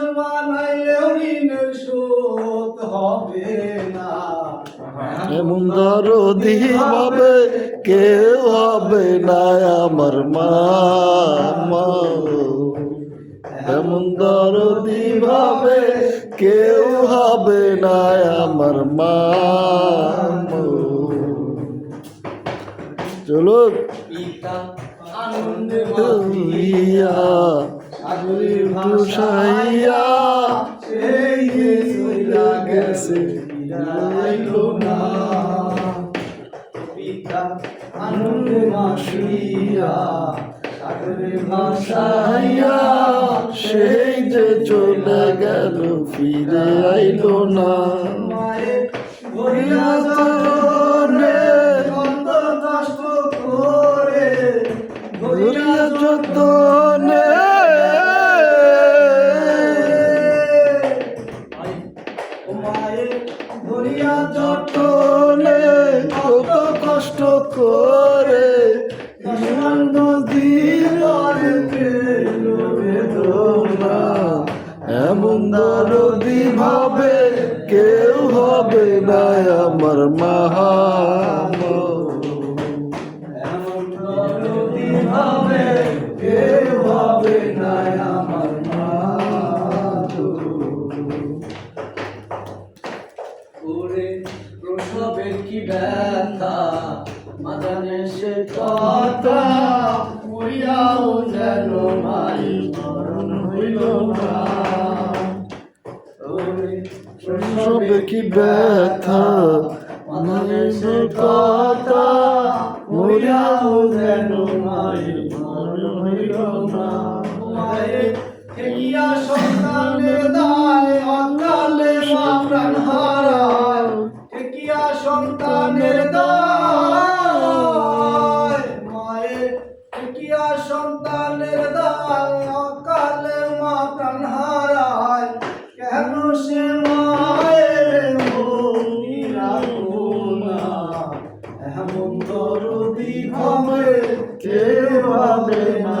পাপস বানাইলেও ঋণের শোধ হবে না। এমন দরদি ভাবে কেউ হবে না আমার মা। এমন দরদি ভাবে কেউ হবে না আমার মা। চলো। পিতা আনন্দে তুইয়া সাগরের ভাসাইয়া সেই যে চইলা গেছে ফিরাইলো না পিতা আনন্দে মাসিয়া সাগরে ভাসাইয়া সেই যে চলে গেল, ফিরে না। যত যতনে কত কষ্ট করে এমন দরদি ভাবে কেউ হবে না আমার মহা ব্যথা মাদানে সে কথা যেন মাই মরণ হইল না। সবে কি ব্যথা মানুষের কথা মরিয়াও যেন মায়ের মরণ হইল না। সন্তানের দায়। মায়ের ঠেকিয়া সন্তানের দায়, অকালে মা প্রাণ হারায়। কেন সে মায়ের মনি এমন দরদি হবে কেউ হবে না